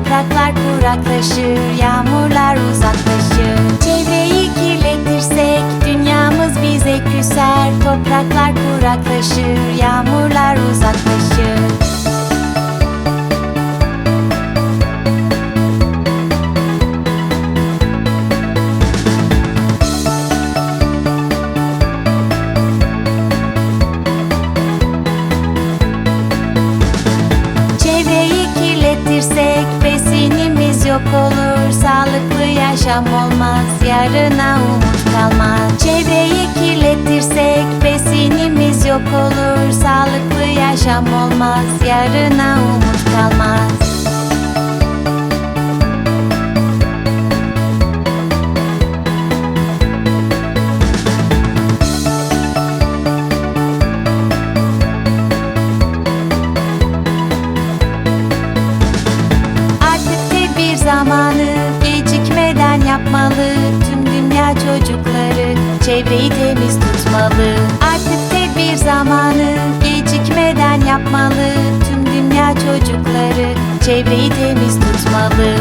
Yapraklar kuraklaşır, yağmurlar uzaklaşır. Çevreyi kirletirsek dünyamız bize küser. Topraklar kuraklaşır, yağmurlar uzaklaşır. Yok olur Sağlıklı yaşam olmaz yarına umut kalmaz. Çevreyi kirletirsek besinimiz yok olur Sağlıklı yaşam olmaz yarına umut çevreyi temiz tutmalı. Artık tedbir zamanı gecikmeden yapmalı. Tüm dünya çocukları çevreyi temiz tutmalı